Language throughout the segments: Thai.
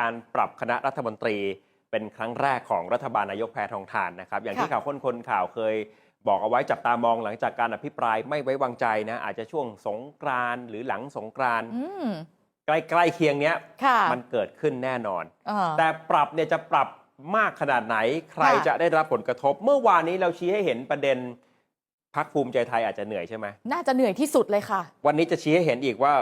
การปรับคณะรัฐมนตรีเป็นครั้งแรกของรัฐบาลนายกแพทองทานนะครับ อย่างที่ค่ะข่าวค้นคนข่าวเคยบอกเอาไว้จับตามองหลังจากการอภิปรายไม่ไว้วางใจนะ อาจจะช่วงสงกรานต์หรือหลังสงกรานต์อืมใกล้ๆเคียงเนี้ยค่ะมันเกิดขึ้นแน่นอนอ่าแต่ปรับเนี่ยจะปรับมากขนาดไหน ใครค่ะจะได้รับผลกระทบ เมื่อวานนี้เราชี้ให้เห็นประเด็นพักภูมิใจไทยอาจจะเหนื่อยใช่ไหมน่าจะเหนื่อยที่สุดเลยค่ะ วันนี้จะชี้ให้เห็นอีกว่า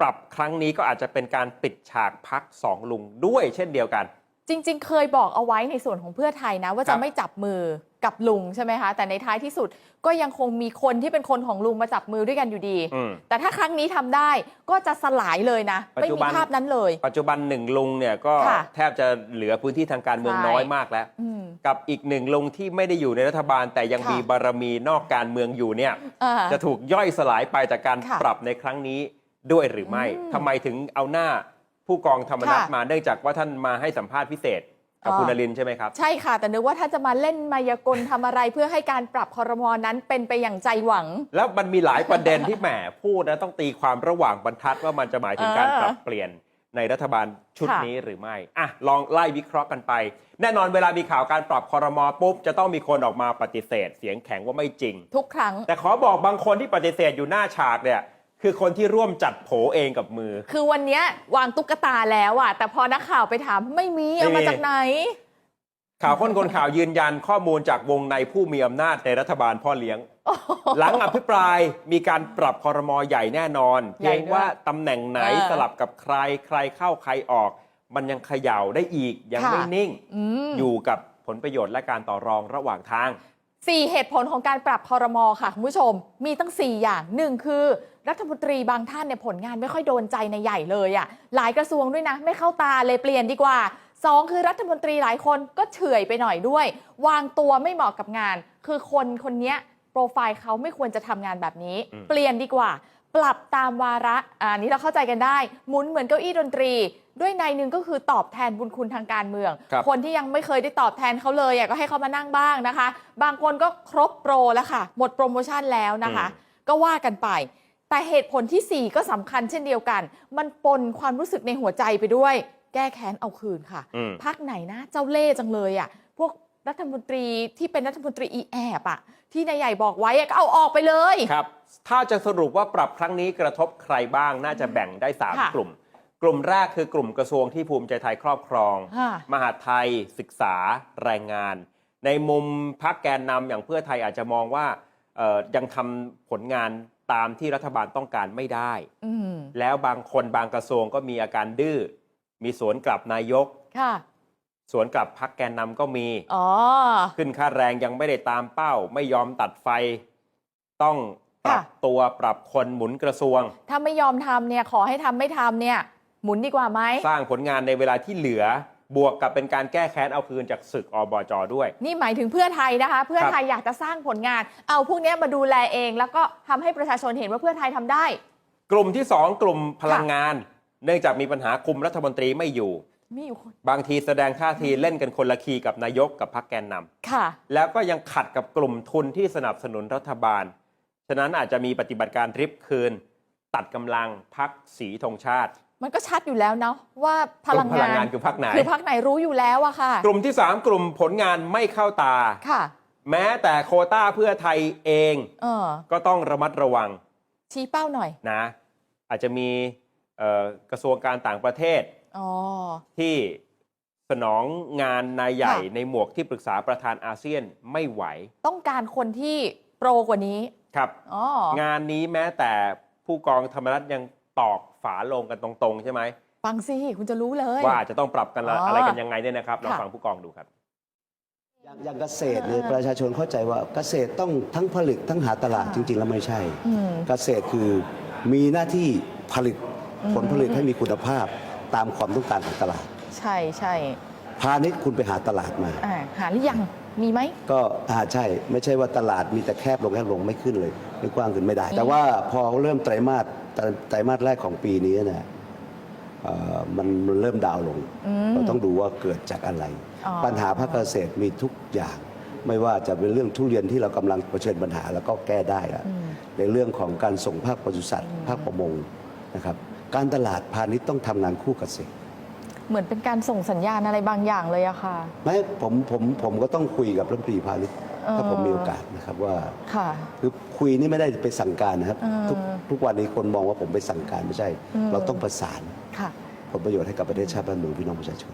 ปรับครั้งนี้ก็อาจจะเป็นการปิดฉากพักสองลุงด้วยเช่นเดียวกัน จริง ๆ เคยบอกเอาไว้ในส่วนของเพื่อไทยนะ ว่าครัจะบ ไม่จับมือกับลุงใช่ไหมคะ แต่ในท้ายที่สุดก็ยังคงมีคนที่เป็นคนของลุงมาจับมือด้วยกันอยู่ดี อืม แต่ถ้าครั้งนี้ทำได้ก็จะสลายเลยนะ ปัจไม่จุมีบัน ภาพนั้นเลย ปัจจุบันหนึ่งลุงเนี่ยก็ค่ะแทบจะเหลือพื้นที่ทางการเมืองใช่ น้อยมากแล้ว อืม กับอีกหนึ่งลุงที่ไม่ได้อยู่ในรัฐบาล แต่ยังค่ะ มีบารมีนอกการเมืองอยู่เนี่ย อ่า จะถูกย่อยสลายไปจากการค่ะ ปรับในครั้งนี้ ด้วยหรือไม่อืมทำไมถึงเอาหน้าผู้กองธรรมนัฐค่ะ มาเนื่องจากว่าท่านมาให้สัมภาษณ์พิเศษกับอ๋อคุณนรินทร์ใช่ไหมครับ ใช่ค่ะ แต่นึกว่าถ้าจะมาเล่นมายากลทำอะไรเพื่อให้การปรับคอรมอนั้นเป็นไปอย่างใจหวัง แล้วมันมีหลายประเด็นที่แหมพูดนะต้องตีความระหว่างบรรทัดว่ามันจะหมายถึงการเออปรับเปลี่ยนในรัฐบาลชุดค่ะ นี้หรือไม่อะลองไล่วิเคราะห์กันไป แน่นอนเวลามีข่าวการปรับคอรมอปุ๊บ จะต้องมีคนออกมาปฏิเสธ เสียงแข็งว่าไม่จริง ทุกครั้ง แต่ขอบอกบางคนที่ปฏิเสธอยู่หน้าฉากเนี่ย คือคนที่ร่วมจัดโผเองกับมือ คือวันเนี้ยวางตุ๊กตาแล้วอะแต่พอนักข่าวไปถามไม่มีเอาไม่มามีจากไหน ข่าวค้นคนข่าวยืนยันข้อมูลจากวงในผู้มีอำนาจในรัฐบาลพ่อเลี้ยง หลังอภิปรายมีการปรับคอรมอใหญ่แน่นอนใหญ่เพียงด้วยว่าตำแหน่งไหนเออสลับกับใครใครเข้าใครออก มันยังเขย่าได้อีกยังค่ะไม่นิ่งอืมอยู่กับผลประโยชน์และการต่อรองระหว่างทางสี่เหตุผลของการปรับคอรมอค่ะคุณผู้ชม มีตั้ง 4 อย่างหนึ่งคือ รัฐมนตรีบางท่านเนี่ยผลงานไม่ค่อยโดนใจในใหญ่เลยอะ่ะหลายกระทรวงด้วยนะ ไม่เข้าตาเลยเปลี่ยนดีกว่าสองคือรัฐมนตรีหลายคนก็เฉื่อยไปหน่อยด้วย วางตัวไม่เหมาะกับงาน คือคนคนเนี้ยโปรไฟล์เขาไม่ควรจะทำงานแบบนี้อืมเปลี่ยนดีกว่า ปรับตามวาระอะอันนี้เราเข้าใจกันได้หมุนเหมือนเก้าอี้ดนตรี ด้วยในหนึ่งก็คือตอบแทนบุญคุณทางการเมืองครับคนที่ยังไม่เคยได้ตอบแทนเขาเลยอะก็ให้เขามานั่งบ้างนะคะ บางคนก็ครบโปรแล้วค่ะ หมดโปรโมชั่นแล้วนะคะ ก็ว่ากันไป แต่เหตุผลทีสี่4 ก็สำคัญเช่นเดียวกัน มันปนความรู้สึกในหัวใจไปด้วย แก้แค้นเอาคืนค่ะอืมพักไหนนะเจ้าเล่ห์จังเลยอะพวกรัฐมนตรีที่เป็นรัฐมนตรีอีแอบอะที่นายใหญ่บอกไว้อะก็เอาออกไปเลยครับ ถ้าจะสรุปว่าปรับครั้งนี้กระทบใครบ้างน่าจะแบ่งได้ค่ะ3กลุ่ม กลุ่มแรกคือกลุ่มกระทรวงที่ภูมิใจไทยครอบครองค่ะมหาดไทยศึกษาแรงงาน ในมุมพักแกนนำอย่างเพื่อไทยอาจจะมองว่าเอ่อยังทำผลงาน ตามที่รัฐบาลต้องการไม่ได้อืมแล้วบางคนบางกระทรวงก็มีอาการดื้อ มีสวนกลับนายก ค่ะ สวนกลับพักแกนนำก็มี อ๋อ ขึ้นค่าแรงยังไม่ได้ตามเป้า ไม่ยอมตัดไฟ ต้องปรับค่ะตัวปรับคนหมุนกระทรวง ถ้าไม่ยอมทำเนี่ยขอให้ทำไม่ทำเนี่ย หมุนดีกว่าไหม สร้างผลงานในเวลาที่เหลือ บวกกับเป็นการแก้แค้นเอาคืนจากศึกอบจด้วย นี่หมายถึงเพื่อไทยนะคะ เพื่อไทยอยากจะสร้างผลงาน เอาพวกเนี้ยมาดูแลเอง แล้วก็ทำให้ประชาชนเห็นว่าเพื่อไทยทำได้ กลุ่มที่ 2 กลุ่มพลังงาน เนื่องจากมีปัญหาคุมรัฐมนตรีไม่อยู่มีอยู่คนบางทีแสดงท่าทีเล่นกันคนละคีกับนายกกับพรรคแกนนำค่ะ แล้วก็ยังขัดกับกลุ่มทุนที่สนับสนุนรัฐบาล ฉะนั้นอาจจะมีปฏิบัติการริบคืน ตัดกำลังพักสีธงชาติ มันก็ชัดอยู่แล้วเนาะว่าพลังกลุ่มพลังางงานนคือพรรคไหนคือพักไหนรู้อยู่แล้วอะค่ะ กลุ่มที่ 3 กลุ่มผลงานไม่เข้าตาค่ะ แม้แต่โควต้าเพื่อไทยเองเออก็ต้องระมัดระวัง ชี้เป้าหน่อยนะ อาจจะมีเอ่อกระทรวงการต่างประเทศอ๋อที่สนองงานนายใหญ่ค่ะในหมวกที่ปรึกษาประธานอาเซียนไม่ไหว ต้องการคนที่โปรกว่านี้ครับอ๋องานนี้แม้แต่ผู้กองธรรมนัฐยัง ตอกฝาลงกันตรงๆ ใช่ไหมฟังสิคุณจะรู้เลย ว่าอาจจะต้องปรับกันละอ๋อออะไรกันยังไงเนี่ยนะครับลองค่ะ ฟังผู้กองดูครับ อย่างอย่างเกษตรเนี่ยอ่าประชาชนเข้าใจว่าเกษตรต้องทั้งผลิตทั้งหาตลาดค่ะจริง ๆ แล้วไม่ใช่ อืม เกษตรคือมีหน้าที่ผลิตอืมผลผลิตให้มีคุณภาพตามความต้องการของตลาด ใช่ใช่พาณิชย์คุณไปหาตลาดมา อ่าหาหรือยังมีไหม ก็อ่าใช่ ไม่ใช่ว่าตลาดมีแต่แคบลงแคบลงไม่ขึ้นเลยไม่กว้างขึ้นไม่ได้อืมแต่ว่าพอเริ่มไตรมาส ไตรไตรมาสแรกของปีนี้เนี่ยเอ่อมันมันเริ่มดาวน์ลงอืมเราต้องดูว่าเกิดจากอะไรอ๋อปัญหาภาคเกษตรมีทุกอย่าง ไม่ว่าจะเป็นเรื่องทุเรียนที่เรากำลังเผชิญปัญหาแล้วก็แก้ได้แล้วอืมในเรื่องของการส่งภาคปศุสัตว์ ภาคประมงนะครับการตลาดพาณิชย์ต้องทำงานคู่เกษตรเหมือนเป็นการส่งสัญญาณอะไรบางอย่างเลยอะค่ะไม่ผมผมผมก็ต้องคุยกับรัฐมนตรีพาณิชย์เออ ถ้าผมมีโอกาสนะครับว่าค่ะ คือคุยนี่ไม่ได้ไปสั่งการนะครับเออทุกทุกวันนี้คนมองว่าผมไปสั่งการไม่ใช่อืมเราต้องประสานค่ะผลประโยชน์ให้กับประเทศชาติบ้านเมืองพี่น้องประชาชน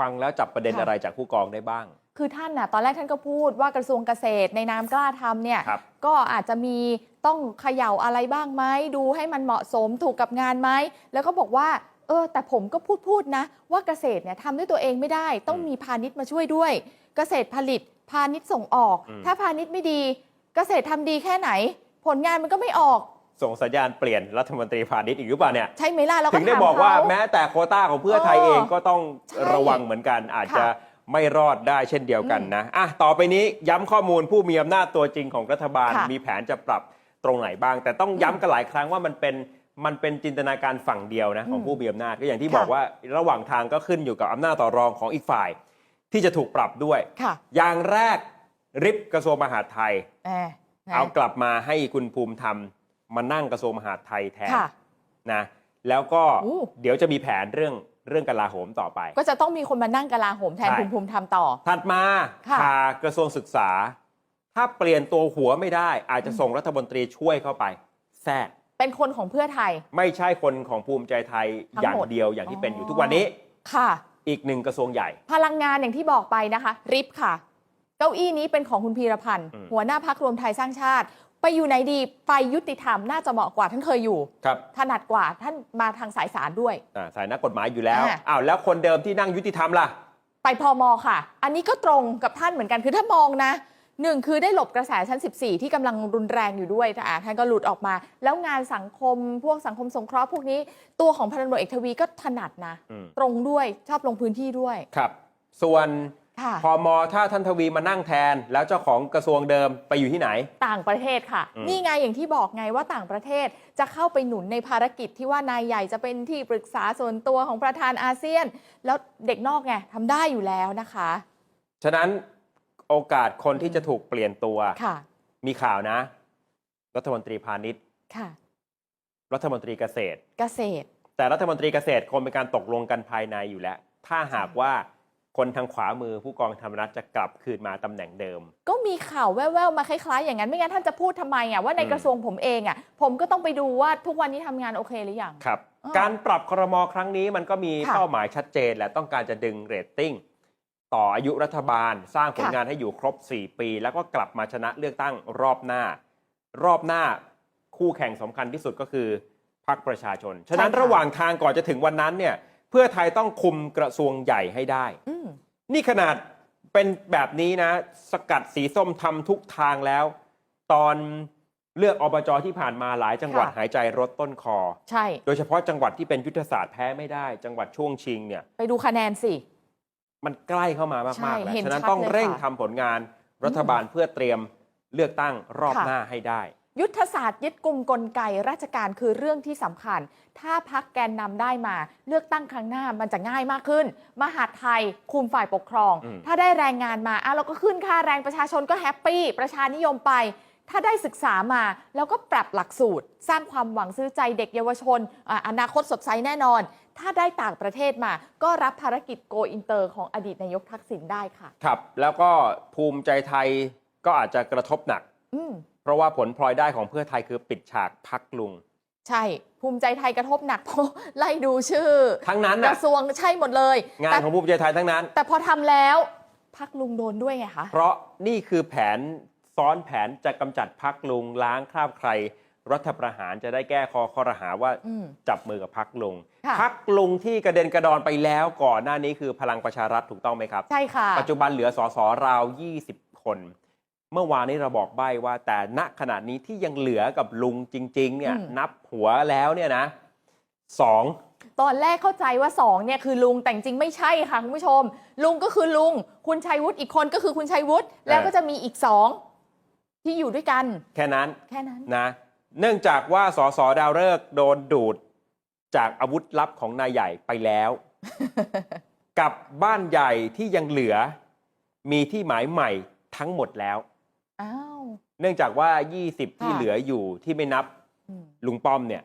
ฟังแล้วจับประเด็นค่ะอะไรจากผู้กองได้บ้าง คือท่านน่ะตอนแรกท่านก็พูดว่ากระทรวงเกษตรในนามกล้าทำเนี่ยครับก็อาจจะมีต้องเขย่าอะไรบ้างไหมดูให้มันเหมาะสมถูกกับงานไหมแล้วก็บอกว่าเออแต่ผมก็พูดพูดนะ ว่าเกษตรเนี่ยทำด้วยตัวเองไม่ได้ ต้องมีพาณิชย์มาช่วยด้วย เกษตรผลิต พาณิชย์ส่งออก อืม ถ้าพาณิชย์ไม่ดีเกษตรทำดีแค่ไหน ผลงานมันก็ไม่ออกส่งสัญญาณเปลี่ยนรัฐมนตรีพาณิชย์อีกหรือเปล่าเนี่ย ใช่ไหมล่ะเราก็ถึงได้ถามบอกว่าเขา แม้แต่โควต้าของเพื่อไทยเออเองก็ต้องใช่ระวังเหมือนกัน อาจค่ะจะไม่รอดได้เช่นเดียวกันนะอะต่อไปนี้ย้ำข้อมูลผู้มีอำนาจตัวจริงของรัฐบาล ค่ะมีแผนจะปรับตรงไหนบ้าง แต่ต้องย้ำกันหลายครั้งว่ามันเป็นมันเป็นจินตนาการฝั่งเดียวนะของอืมผู้มีอำนาจก็อย่างที่ค่ะบอกว่าระหว่างทางก็ขึ้นอยู่กับอำนาจต่อรองของอีกฝ่าย ที่จะถูกปรับด้วย ค่ะอย่างแรกริบกระทรวงมหาดไทย แหมเอากลับมาให้คุณภูมิธรรมมานั่งกระทรวงมหาดไทยแทนค่ะ นะแล้วก็อู้ เดี๋ยวจะมีแผนเรื่องเรื่องกลาโหมต่อไป ก็จะต้องมีคนมานั่งกลาโหมแทนใช่ คุณภูมิธรรมต่อ ถัดมาค่ะพากระทรวงศึกษา ถ้าเปลี่ยนตัวหัวไม่ได้ อาจจะส่งรัฐมนตรีช่วยเข้าไป แทรกเป็นคนของเพื่อไทย ไม่ใช่คนของภูมิใจไทยทั้งอย่างหมดเดียวอย่างที่เป็นออ๋ยู่อทุกวันนี้ ค่ะ อีกหนึ่งกระทรวงใหญ่ พลังงานอย่างที่บอกไปนะคะ ริบค่ะ เก้าอี้นี้เป็นของคุณพีรพันธ์อืม หัวหน้าพักรวมไทยสร้างชาติ ไปอยู่ไหนดีไปยุติธรรมน่าจะเหมาะกว่าท่านเคยอยู่ ครับถนัดกว่าท่านมาทางสายสารด้วย อ่าสายนักกฎหมายอยู่แล้วอ่าอ้าวแล้วคนเดิมที่นั่งยุติธรรมล่ะ ไปพอมอค่ะ อันนี้ก็ตรงกับท่านเหมือนกันคือถ้ามองนะ หนึ่งคือได้หลบกระแสชั้น 14 ที่กำลังรุนแรงอยู่ด้วยอะท่านก็หลุดออกมา แล้วงานสังคมพวกสังคมสงเคราะห์พวกนี้ตัวของพันตำรวจเอกทวีก็ถนัดนะอืมตรงด้วยชอบลงพื้นที่ด้วยครับ ส่วนค่ะพอมถ้าท่านทวีมานั่งแทน แล้วเจ้าของกระทรวงเดิมไปอยู่ที่ไหน ต่างประเทศค่ะอืมนี่ไงอย่างที่บอกไงว่าต่างประเทศจะเข้าไปหนุนในภารกิจที่ว่านายใหญ่จะเป็นที่ปรึกษาส่วนตัวของประธานอาเซียน แล้วเด็กนอกไงทำได้อยู่แล้วนะคะ ฉะนั้น โอกาสคนที่จะถูกเปลี่ยนตัว ค่ะ มีข่าวนะ รัฐมนตรีพาณิชย์ ค่ะ รัฐมนตรีเกษตร เกษตร แต่รัฐมนตรีเกษตรคงเป็นการตกลงกันภายในอยู่แล้ว ถ้าหากว่าคนทางขวามือผู้กองธรรมนัฐจะกลับคืนมาตำแหน่งเดิม ก็มีข่าวแว่วๆมาคล้ายๆ อย่างนั้น ไม่งั้นท่านจะพูดทำไมอะว่าในอืมกระทรวงผมเองอะ ผมก็ต้องไปดูว่าทุกวันนี้ทำงานโอเคหรือยัง ครับอ๋อการปรับครมครั้งนี้มันก็มีค่ะ เป้าหมายชัดเจนและต้องการจะดึงเรตติ้ง ต่ออายุรัฐบาล สร้างผลค่ะงานให้อยู่ครบ 4 ปี แล้วก็กลับมาชนะเลือกตั้งรอบหน้า รอบหน้าคู่แข่งสำคัญที่สุดก็คือพรรคประชาชน ฉะนั้นระหว่างทางก่อนจะถึงวันนั้นเนี่ยเพื่อไทยต้องคุมกระทรวงใหญ่ให้ได้อืมนี่ขนาดเป็นแบบนี้นะ สกัดสีส้มทำทุกทางแล้ว ตอนเลือกอบจที่ผ่านมาหลายจังหวัดค่ะหายใจรถต้นคอ ใช่ โดยเฉพาะจังหวัดที่เป็นยุทธศาสตร์แพ้ไม่ได้ จังหวัดช่วงชิงเนี่ย ไปดูคะแนนสิ มันใกล้เข้ามาใช่มากๆแล้วเห็นฉะนั้นชัดต้องเลยเร่งค่ะทำผลงานรัฐบาลเพื่อเตรียมเลือกตั้งรอบค่ะหน้าให้ได้ ยุทธศาสตร์ยึดกลุ่มกลไกราชการคือเรื่องที่สำคัญ ถ้าพักแกนนำได้มา เลือกตั้งครั้งหน้ามันจะง่ายมากขึ้น มหาดไทยคุมฝ่ายปกครองอืมถ้าได้แรงงานมาอะเราก็ขึ้นค่าแรงประชาชนก็แฮปปี้ประชานิยมไปถ้าได้ศึกษามาแล้วก็ปรับหลักสูตร สร้างความหวังซื้อใจเด็กเยาวชนอะอนาคตสดใสแน่นอน ถ้าได้ต่างประเทศมา ก็รับภารกิจโกอินเตอร์ของอดีตนายกทักษิณได้ค่ะ ครับ แล้วก็ภูมิใจไทยก็อาจจะกระทบหนัก อืมเพราะว่าผลพลอยได้ของเพื่อไทยคือปิดฉากพักลุง ใช่ ภูมิใจไทยกระทบหนักเพราะไล่ดูชื่อทั้งนั้นกนะระทรวงใช่หมดเลยงานแต่ของภูมิใจไทยทั้งนั้น แต่พอทำแล้วพักลุงโดนด้วยไงคะ เพราะนี่คือแผนซ้อนแผนจะกำจัดพักลุงล้างคราบใคร รัฐประหารจะได้แก้คอคอรหาว่าอืมจับมือกับพักลุงค่ะพักลุงที่กระเด็นกระดอนไปแล้วก่อนหน้านี้คือพลังประชารัฐถูกต้องไหมครับ ใช่ค่ะ ปัจจุบันเหลือสสราว 20 คน เมื่อวานนี้เราบอกใบ้ว่า แต่ณขณะนี้ที่ยังเหลือกับลุงจริง ๆ เนี่ยอืมนับหัวแล้วเนี่ยนะสองตอนแรกเข้าใจว่าสองเนี่ยคือลุงแต่จริงๆไม่ใช่ค่ะคุณผู้ชม ลุงก็คือลุง คุณชัยวุฒิอีกคนก็คือคุณชัยวุฒิแล้วก็จะมีอีกสองที่อยู่ด้วยกัน แค่นั้นแค่นั้นนะ เนื่องจากว่าสสดาวฤกษ์โดนดูดจากอาวุธลับของนายใหญ่ไปแล้ว กับบ้านใหญ่ที่ยังเหลือ มีที่หมายใหม่ทั้งหมดแล้ว อ้าว เนื่องจากว่า 20 ที่ค่ะเหลืออยู่ที่ไม่นับอืม ลุงป้อมเนี่ย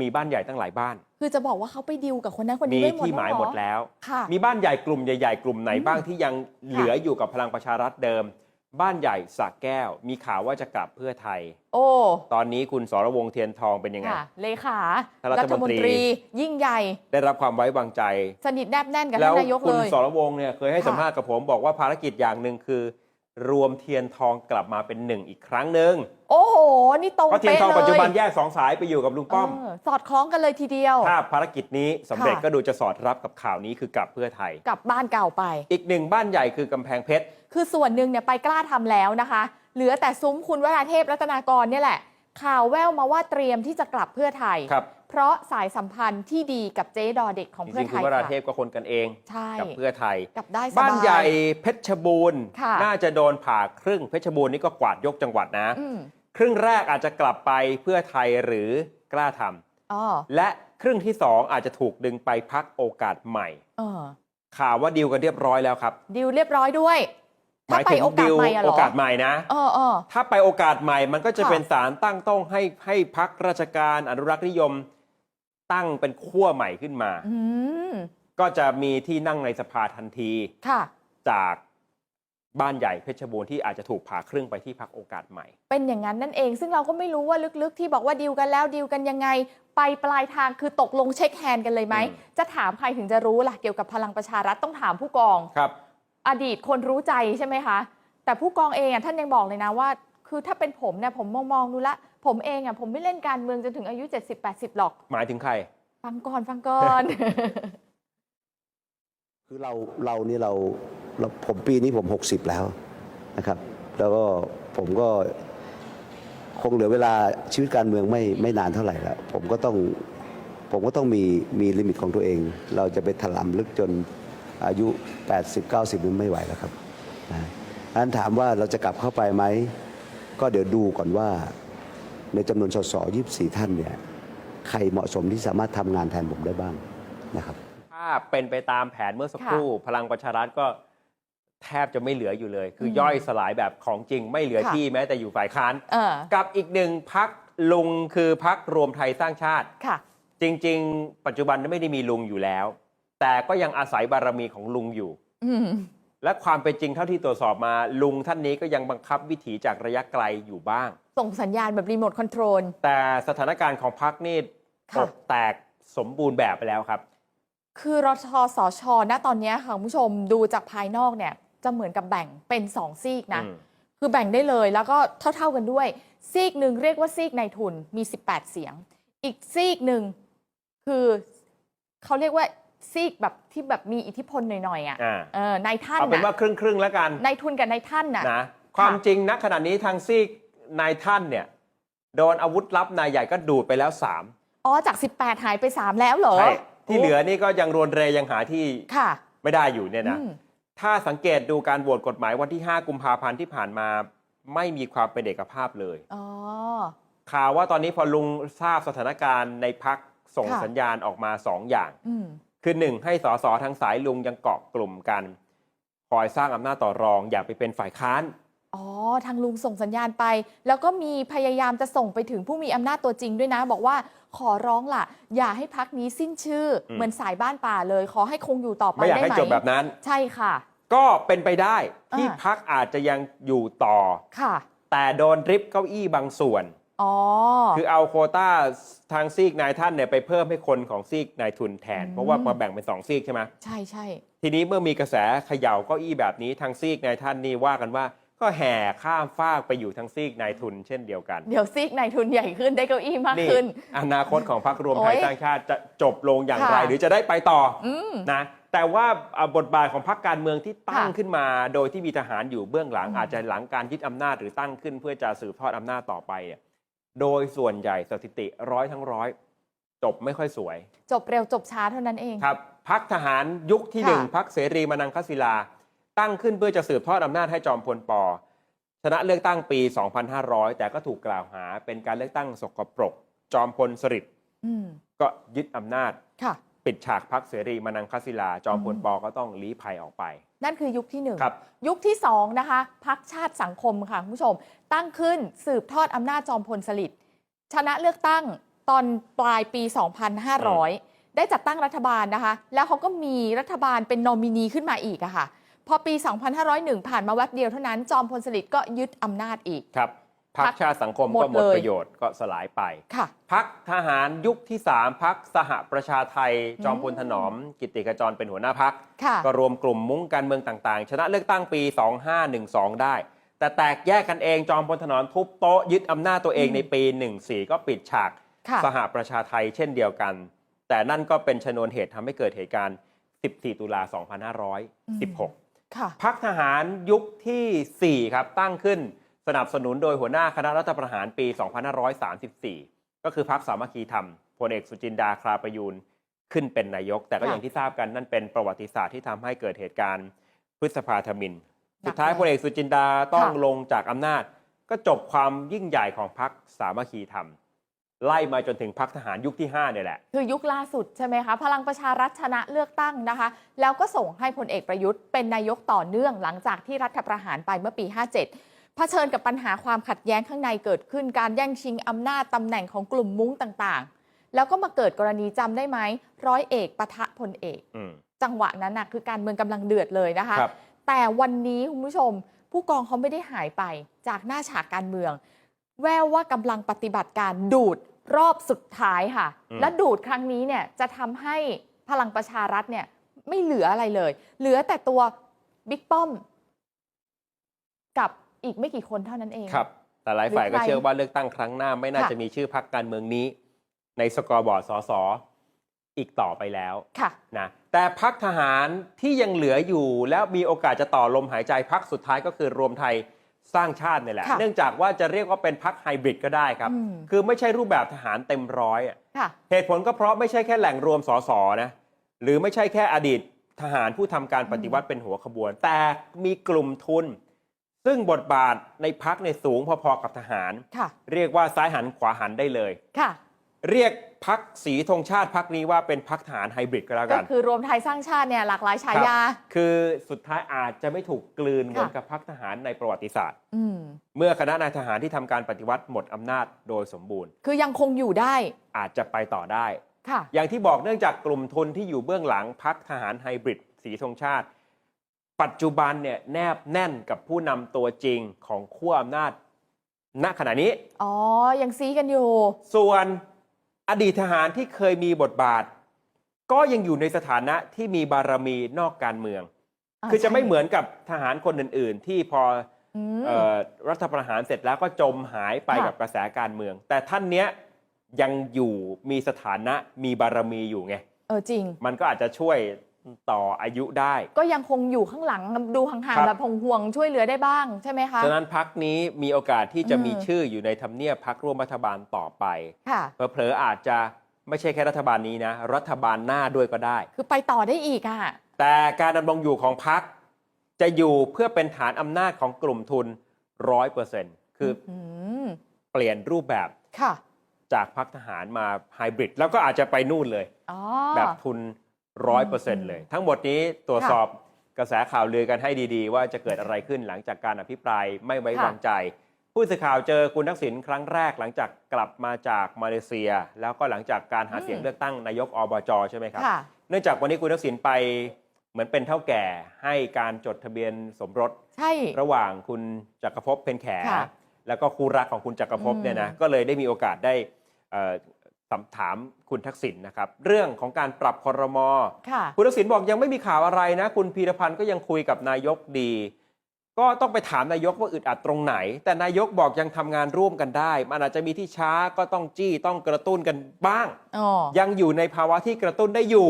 มีบ้านใหญ่ตั้งหลายบ้าน คือจะบอกว่าเขาไปดิวกับคนนั้นคนมีนี้ได้หมดที่หมายแวหมดเรอแล้ว ค่ะ มีบ้านใหญ่กลุ่มใหญ่ ๆ กลุ่มไหนอืมบ้างที่ยังเหลืออยู่กับพลังประชารัฐเดิม บ้านใหญ่สระแก้ว มีข่าวว่าจะกลับเพื่อไทย โอ้ตอนนี้คุณสรวงศ์เทียนทองเป็นยังไง ค่ะเลขาท่านรัรัฐฐมมนนตรีตรี ยิ่งใหญ่ ได้รับความไว้วางใจ สนิทแนบแน่นกับแล้ท่าวนนายกคุเลณยสรวงศ์เนี่ยเคยให้ค่ะ สัมภาษณ์กับผมบอกว่าภารกิจอย่างหนึ่งคือ รวมเทียนทองกลับมาเป็นหนึ่งอีกครั้งหนึ่งโอ้โห นี่ตรงเพราะเทียนเป๊ะทองเลยปัจจุบันแยกสองสายไปอยู่กับลุงป้อม เออสอดคล้องกันเลยทีเดียว ถ้าภารกิจนี้สำเร็จค่ะ ก็ดูจะสอดรับกับข่าวนี้คือกลับเพื่อไทย กลับบ้านเก่าไป อีกหนึ่งบ้านใหญ่คือกำแพงเพชร คือส่วนหนึ่งเนี่ยไปกล้าทำแล้วนะคะ เหลือแต่ซุ้มคุณวราเทพรัตนากรเนี่ยแหละ ข่าวแววมาว่าเตรียมที่จะกลับเพื่อไทยครับเพราะสายสัมพันธ์ที่ดีกับเจ๊ดอเด็กของจเพื่อริงๆไทคุณยวราค่ะเทพก็คนกันเองใช่กับเพื่อไทยกลับได้สบายบ้านใหญ่เพชรบูรณ์ค่ะน่าจะโดนผ่าครึ่งเพชรบูรณ์นี่ก็กวาดยกจังหวัดนะอืมครึ่งแรกอาจจะกลับไปเพื่อไทยหรือกล้าทำอ๋อและครึ่งที่สองอาจจะถูกดึงไปพักโอกาสใหม่เออข่าวว่าดีลกันเรียบร้อยแล้วครับดิวเรียบร้อยด้วย หถ้ามายไปถึงโอกาดีสลใหม่อะเหรโออกาสใหม่นะเออเออถ้าไปโอกาสใหม่มันก็จะค่ะเป็นสารตั้งต้งให้ให้พักราชการอนุรักษ์นิยมตั้งเป็นขั้วใหม่ขึ้นมาอืมก็จะมีที่นั่งในสภาทันทีค่ะจากบ้านใหญ่เพชรบูรณ์ที่อาจจะถูกผ่าครึ่งไปที่พักโอกาสใหม่ เป็นอย่างนั้นนั่นเอง ซึ่งเราก็ไม่รู้ว่าลึกๆ ที่บอกว่าดิวกันแล้วดิวกันยังไง ไปปลายทางคือตกลงเช็คแฮนด์กันเลยไหมอืมจะถามใครถึงจะรู้ล่ะเกี่ยวกับพลังประชารัฐต้องถามผู้กองครับ อดีตคนรู้ใจใช่ไหมคะ แต่ผู้กองเองอะท่านยังบอกเลยนะว่า คือถ้าเป็นผมเนี่ยผมมองมองๆดูละ ผมเองอะผมไม่เล่นการเมืองจนถึงอายุ 70-80 หรอก หมายถึงใคร ฟังก่อนฟังก่อน คือเราเรานี่เราเราผมปีนี้ผม 60 แล้วนะครับ แล้วก็ผมก็คงเหลือเวลาชีวิตการเมืองไม่ไม่นานเท่าไหร่แล้ว ผมก็ต้องผมก็ต้องมีมีลิมิตของตัวเอง เราจะไปถลำลึกจน อายุ 80 90มันไม่ไหวแล้วครับนะอันถามว่าเราจะกลับเข้าไปไหม ก็เดี๋ยวดูก่อนว่าในจำนวนสส24 ท่านเนี่ยใครเหมาะสมที่สามารถทำงานแทนผมได้บ้างนะครับ ถ้าเป็นไปตามแผนเมื่อสักครู่ พลังประชารัฐก็แทบจะไม่เหลืออยู่เลย คืออมย่อยสลายแบบของจริงไม่เหลือค่ะที่แม้แต่อยู่ฝ่ายค้าน เออ กับอีกหนึ่งพักลุงคือพักรวมไทยสร้างชาติ ค่ะ จริง ๆ ปัจจุบันไม่ได้มีลุงอยู่แล้ว แต่ก็ยังอาศัยบารมีของลุงอยู่อืมและความเป็นจริงเท่าที่ตรวจสอบมา ลุงท่านนี้ก็ยังบังคับวิถีจากระยะไกลอยู่บ้าง ส่งสัญญาณแบบรีโมทคอนโทรล แต่สถานการณ์ของพักนี่ค่ะตกแตกสมบูรณ์แบบไปแล้วครับ คือรชสชณตอนเนี้ยค่ะคุณผู้ชมดูจากภายนอกเนี่ย จะเหมือนกับแบ่งเป็นสองซีกนะอืมคือแบ่งได้เลยแล้วก็เท่า ๆกันด้วย ซีกหนึ่งเรียกว่าซีกนายทุนมี 18 เสียง อีกซีกหนึ่งคือเขาเรียกว่า ซีกแบบที่แบบมีอิทธิพลหน่อยๆอะอ่า เออนายท่านเอาเป็นว่าน่ะครึ่งครึ่งๆแล้วกันนายทุนกับนายท่านน่ะ นะความจริงณขณะนี้ทางซีกนายท่านเนี่ยโดนอาวุธลับนายใหญ่ก็ดูดไปแล้วสามอ๋อจาก 18 หายไป 3 แล้วเหรอใช่ที่เหลือนี่ก็ยังรวนเรยังหาที่ค่ะไม่ได้อยู่เนี่ยนะ อืมถ้าสังเกตดูการโหวตกฎหมายวันที่ 5 กุมภาพันธ์ที่ผ่านมาไม่มีความเป็นเอกภาพเลย อ๋อ ข่าวว่าตอนนี้พอลุงทราบสถานการณ์ในพักส่งค่ะ สัญญาณออกมาสองอย่าง อืม คือหนึ่งให้สสทางสายลุงยังเกาะกลุ่มกัน คอยสร้างอำนาจต่อรองอย่าไปเป็นฝ่ายค้าน อ๋อ ทางลุงส่งสัญญาณไป แล้วก็มีพยายามจะส่งไปถึงผู้มีอำนาจตัวจริงด้วยนะ บอกว่าขอร้องล่ะ อย่าให้พักนี้สิ้นชื่ออมเหมือนสายบ้านป่าเลย ขอให้คงอยู่ต่อไปไม่อยากได้ให้ไหมจบแบบนั้น ใช่ค่ะ ก็เป็นไปได้ที่อ่าพักอาจจะยังอยู่ต่อค่ะ แต่โดนริบเก้าอี้บางส่วน อ๋อ คือเอาโควต้าทางซีกนายท่านเนี่ยไปเพิ่มให้คนของซีกนายทุนแทนอืมเพราะว่ามาแบ่งเป็นสองซีกใช่ไหมใช่ใช่ทีนี้เมื่อมีกระแสเขย่าเก้าอี้แบบนี้ทางซีกนายท่านนี่ว่ากันว่า ก็แห่ข้ามฟากไปอยู่ทางซีกนายทุนเช่นเดียวกัน เดี๋ยวซีกนายทุนใหญ่ขึ้นได้เก้าอี้มากนี่ขึ้น อนาคตของพรรครวมโอ๊ไทยยสร้างชาติจะจบลงอย่างไรค่ะหรือจะได้ไปต่ออืมนะแต่ว่าอะบทบาทของพรรคการเมืองที่ตั้งค่ะขึ้นมา โดยที่มีทหารอยู่เบื้องหลังอืมอาจจะหลังการยึดอำนาจหรือตั้งขึ้นเพื่อจะสืบทอดอำนาจต่อไปเนี่ย โดยส่วนใหญ่สถิติร้อยทั้งร้อยจบไม่ค่อยสวย จบเร็วจบช้าเท่านั้นเอง ครับพักทหารยุคที่หนึ่งค่ะพักเสรีมานังคศิลา ตั้งขึ้นเพื่อจะสืบทอดอำนาจให้จอมพลปอชนะเลือกตั้งปี 2500 แต่ก็ถูกกล่าวหาเป็นการเลือกตั้งสกปรก จอมพลสฤษดิ์อืมก็ยึดอำนาจค่ะ ปิดฉากพักเสรีมานังคศิลา จอมพลอืมปอก็ต้องลี้ภัยออกไป นั่นคือยุคที่หนึ่งครับ ยุคที่สองนะคะพักชาติสังคมค่ะคุณผู้ชม ตั้งขึ้นสืบทอดอำนาจจอมพลสฤษดิ์ชนะเลือกตั้งตอนปลายปี 2500 ได้จัดตั้งรัฐบาลนะคะ แล้วเขาก็มีรัฐบาลเป็นนอมินีขึ้นมาอีกอะค่ะ พอปี 2501 ผ่านมาแวบเดียวเท่านั้น จอมพลสฤษดิ์ก็ยึดอำนาจอีกครับ พักพรรคชาติสังคมหมดก็หมดเลยประโยชน์ก็สลายไปค่ะพักทหารยุคที่3พักสหประชาไทยจอมพลถนอม กิติกจรเป็นหัวหน้าพักค่ะก็รวมกลุ่มมุ้งการเมืองต่างๆ ชนะเลือกตั้งปี 2512 ได้ แต่แตกแยกกันเองจอมพลถนอมทุบโต๊ะยึดอำนาจตัวเองอืมในปี 14 ก็ปิดฉากค่ะสหประชาไทยเช่นเดียวกัน แต่นั่นก็เป็นชนวนเหตุทำให้เกิดเหตุการณ์ 14 ตุลา 2516ค่ะพักทหารยุคทีสี่ 4 ครับตั้งขึ้น สนับสนุนโดยหัวหน้าคณะรัฐประหารปี 2534 ก็คือพักสามัคคีธรรมพลเอกสุจินดาคราประยูนขึ้นเป็นนายก แต่ก็ค่ะอย่างที่ทราบกันนั่นเป็นประวัติศาสตร์ที่ทำให้เกิดเหตุการณ์พฤษภาธมินหนักสุดท้ายเลยพลเอกสุจินดาต้องค่ะลงจากอำนาจ ก็จบความยิ่งใหญ่ของพักสามัคคีธรรมไล่มาจนถึงพักทหารยุคที่5เนี่ยแหละ คือยุคล่าสุดใช่ไหมคะ พลังประชารัฐชนะเลือกตั้งนะคะ แล้วก็ส่งให้พลเอกประยุทธ์เป็นนายกต่อเนื่องหลังจากที่รัฐประหารไปเมื่อปี 57 เผชิญกับปัญหาความขัดแย้งข้างในเกิดขึ้นการแย่งชิงอำนาจตำแหน่งของกลุ่มมุ้งต่างๆ แล้วก็มาเกิดกรณีจำได้ไหมร้อยเอกปะทะพลเอก อืม จังหวะนั้นนะคือการเมืองกำลังเดือดเลยนะคะ ครับ แต่วันนี้คุณผู้ชม ผู้กองเขาไม่ได้หายไปจากหน้าฉากการเมือง แววว่ากำลังปฏิบัติการดูดรอบสุดท้ายค่ะ อืม และดูดครั้งนี้เนี่ยจะทำให้พลังประชารัฐเนี่ยไม่เหลืออะไรเลย เหลือแต่ตัวบิ๊กป้อม กับ อีกไม่กี่คนเท่านั้นเอง ครับ แต่หลายฝ่ายหรือก็ใครเชื่อว่าเลือกตั้งครั้งหน้า ไม่น่าค่ะจะมีชื่อพักการเมืองนี้ ในสกอร์บอร์ดสสอีกต่อไปแล้วค่ะนะแต่พักทหารที่ยังเหลืออยู่แล้วมีโอกาสจะต่อลมหายใจพักสุดท้ายก็คือรวมไทยสร้างชาติเนี่ยแหละค่ะเนื่องจากว่าจะเรียกว่าเป็นพักไฮบริดก็ได้ครับอืมคือไม่ใช่รูปแบบทหารเต็มร้อยอะค่ะเหตุผลก็เพราะไม่ใช่แค่แหล่งรวมสสนะหรือไม่ใช่แค่อดีตทหารผู้ทำการปฏิวัติเป็นหัวขบวน แต่มีกลุ่มทุน ซึ่งบทบาทในพักในยสูงพอๆกับทหาร ค่ะ เรียกว่าซ้ายหันขวาหันได้เลย ค่ะ เรียกพักสีธงชาติพักนี้ว่าเป็นพักทหารไฮบริดก็แล้วก็กัน คือรวมไทยสร้างชาติเนี่ยหลากหลายฉายาครับคือสุดท้ายอาจจะไม่ถูกกลืนเหมือนกับพักทหารในประวัติศาสตร์ อืม เมื่อคณะนายทหารที่ทำการปฏิวัติหมดอำนาจโดยสมบูรณ์ คือยังคงอยู่ได้ อาจจะไปต่อได้ ค่ะ อย่างที่บอกเนื่องจากกลุ่มทุนที่อยู่เบื้องหลังพักทหารไฮบริดสีธงชาติ ปัจจุบันเนี่ยแนบแน่นกับผู้นำตัวจริงของขั้วอำนาจ ณขณะนี้ อ๋อ ยังซีกันอยู่ ส่วนอดีตทหารที่เคยมีบทบาท ก็ยังอยู่ในสถานะที่มีบารมีนอกการเมืองอ่าคือจะใช่ไม่เหมือนกับทหารคนอื่น ๆ ที่พออืม เออรัฐประหารเสร็จแล้วก็จมหายไปค่ะ กับกระแสการเมือง แต่ท่านเนี้ยยังอยู่มีสถานะมีบารมีอยู่ไง เออจริง มันก็อาจจะช่วย ต่ออายุได้ ก็ยังคงอยู่ข้างหลังดูห่างครัๆบแบบห่วงๆช่วยเหลือได้บ้างใช่ไหมคะฉะนั้นพักนี้มีโอกาสที่จะอืมมีชื่ออยู่ในทำเนียบพักร่วมรัฐบาลต่อไปค่ะเผลอๆอาจจะไม่ใช่แค่รัฐบาลนี้นะ รัฐบาลหน้าด้วยก็ได้ คือไปต่อได้อีกอะแต่การดำรงอยู่ของพักจะอยู่เพื่อเป็นฐานอำนาจของกลุ่มทุนร้อยเปอร์เซ็นต์คืออมเปลี่ยนรูปแบบค่ะจากพักทหารมาไฮบริดแล้วก็อาจจะไปนู่นเลยอ๋อแบบทุน ร้อยเปอร์เซ็นต์เลย ทั้งหมดนี้ตรวจสอบกระแสข่าวลือกันให้ดีๆ ว่าจะเกิดอะไรขึ้นหลังจากการอภิปรายไม่ไว้ค่ะวางใจ ผู้สื่อข่าวเจอคุณทักษิณครั้งแรกหลังจากกลับมาจากมาเลเซีย แล้วก็หลังจากการหาเสียงเลือกตั้งนายกอบจใช่ไหมครับค่ะเนื่องจากวันนี้คุณทักษิณไปเหมือนเป็นเท่าแก่ให้การจดทะเบียนสมรสใช่ระหว่างคุณจักรภพเพนแขค่ะแล้วก็คู่รักของคุณจักรภพอืมเนี่ยนะก็เลยได้มีโอกาสได้เอ่อ สอบถามคุณทักษิณนะครับ เรื่องของการปรับครมค่ะคุณทักษิณบอกยังไม่มีข่าวอะไรนะ คุณพีรพันธ์ก็ยังคุยกับนายกดี ก็ต้องไปถามนายกว่าอึดอัดตรงไหน แต่นายกบอกยังทำงานร่วมกันได้ มันอาจจะมีที่ช้าก็ต้องจี้ต้องกระตุ้นกันบ้างอ๋อยังอยู่ในภาวะที่กระตุ้นได้อยู่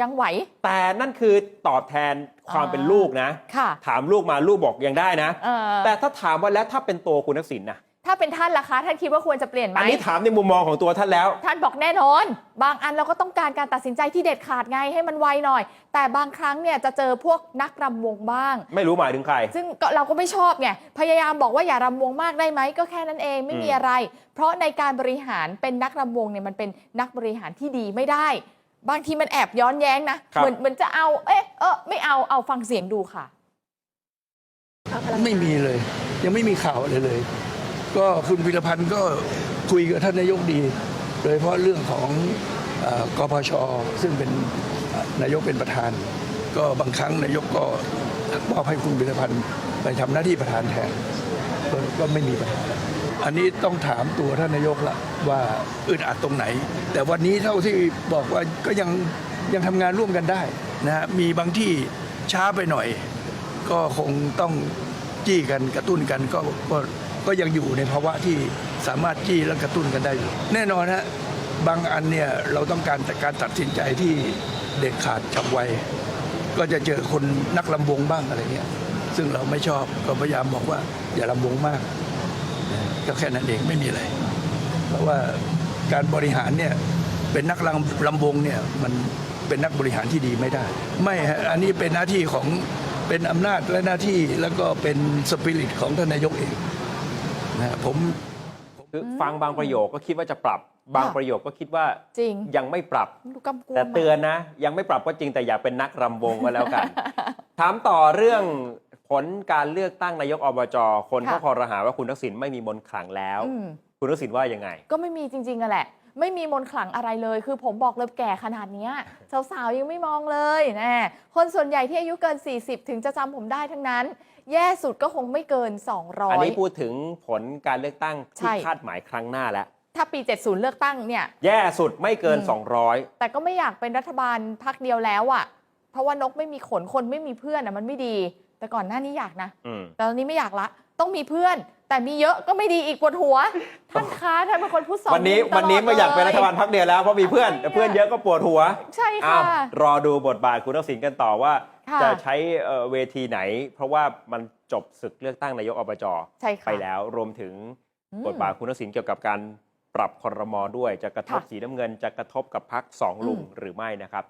ยังไหว แต่นั่นคือตอบแทนความอ่าเป็นลูกนะค่ะถามลูกมาลูกบอกยังได้นะเออแต่ถ้าถามว่าแล้วถ้าเป็นตัวคุณทักษิณนะถ้าเป็นท่านล่ะคะ ท่านคิดว่าควรจะเปลี่ยนไหม อันนี้ถามในมุมมองของตัวท่านแล้ว ท่านบอกแน่นอน บางอันเราก็ต้องการการตัดสินใจที่เด็ดขาดไงให้มันไวหน่อย แต่บางครั้งเนี่ยจะเจอพวกนักรำวงบ้าง ไม่รู้หมายถึงใคร ซึ่งก็เราก็ไม่ชอบไง พยายามบอกว่าอย่ารำวงมากได้ไหม ก็แค่นั้นเองไม่มีอืมอะไร เพราะในการบริหารเป็นนักรำวงเนี่ยมันเป็นนักบริหารที่ดีไม่ได้ บางทีมันแอบย้อนแย้งนะเหมือนเหมือนจะเอา เอ๊ะ เออไม่เอา เอาฟังเสียงดูค่ะ ไม่มีเลย ยังไม่มีข่าวอะไรเลย ก็คุณพิรพันธ์ก็คุยกับท่านนายกดี โดยเฉพาะเรื่องของอ่อกพช ซึ่งเป็นนายกเป็นประธาน ก็บางครั้งนายกก็มอบให้คุณบิรพันธ์ไปทำหน้าที่ประธานแทนก็ก็ไม่มีปัญหาอันนี้ต้องถามตัวท่านนายกละว่าอึดอัดตรงไหน แต่วันนี้เท่าที่บอกว่าก็ยังยังทำงานร่วมกันได้นะฮะมีบางที่ช้าไปหน่อย ก็คงต้องจี้กันกระตุ้นกันก็ก็ ก็ยังอยู่ในภาวะที่สามารถจี้และกระตุ้นกันได้อยู่แน่นอนฮะบางอันเนี่ยเราต้องการแต่การตัดสินใจที่เด็ดขาดฉับไวก็จะเจอคนนักลำวงบ้างอะไรเงี้ยซึ่งเราไม่ชอบก็พยายามบอกว่า อย่าลำวงมาก ก็แค่นั้นเองไม่มีอะไร เพราะว่าการบริหารเนี่ยเป็นนักลำลำวงเนี่ยมันเป็นนักบริหารที่ดีไม่ได้ ไม่ฮะอันนี้เป็นหน้าที่ของเป็นอำนาจและหน้าที่แล้วก็เป็นสปิริตของท่านนายกเอง นะฮะผม คือฟังบางประโยคก็คิดว่าจะปรับ บางประโยคก็คิดว่าจริง ยังไม่ปรับ ดูกำกวมแต่เตือนนะ ยังไม่ปรับก็จริงแต่อยากเป็นนักรำวงก็แล้วกัน ถามต่อเรื่องผลการเลือกตั้งนายกอบจคนก็ค่ะคอรหาว่าคุณทักษิณไม่มีมนต์ขลังแล้ว อืมคุณทักษิณว่ายังไง ก็ไม่มีจริงๆอะแหละ ไม่มีมนต์ขลังอะไรเลย คือผมบอกเลยแก่ขนาดเนี้ยสาวๆยังไม่มองเลยแน่คนส่วนใหญ่ที่อายุเกิน 40 ถึงจะจำผมได้ทั้งนั้น แย่สุดก็คงไม่เกินอันนี้200พูดถึงผลการเลือกตั้งใช่ที่คาดหมายครั้งหน้าแล้ว ถ้าปี 70 เลือกตั้งเนี่ย แย่สุดไม่เกิน อืม 200 แต่ก็ไม่อยากเป็นรัฐบาลพักเดียวแล้วอะเพราะว่านกไม่มีขนคนไม่มีเพื่อนอะมันไม่ดี แต่ก่อนหน้านี้อยากนะ อืม แต่ตอนนี้ไม่อยากละ ต้องมีเพื่อน แต่มีเยอะก็ไม่ดีอีกปวดหัว ท่านคะท่านเป็นคนพูดสอนวันนี้ตลดวันนี้ไม่อยากเป็นรัฐบาลล พักเดียวแล้วเพราะมีเพื่อนทำไมอะแต่เพื่อนเยอะก็ปวดหัว ใช่อ้าค่ะ ว รอดูบทบาทคุณทักษิณกันต่อว่าค่ะ จะใช้เอ่อเวทีไหน เพราะว่ามันจบศึกเลือกตั้งนายกอบจใช่ค่ะไปแล้วรวมถึงอืมบทบาทคุณทักษิณเกี่ยวกับการปรับครมด้วย จะกระทบค่ะสีน้ำเงิน จะกระทบกับพักสองลุงอืมหรือไม่นะครับ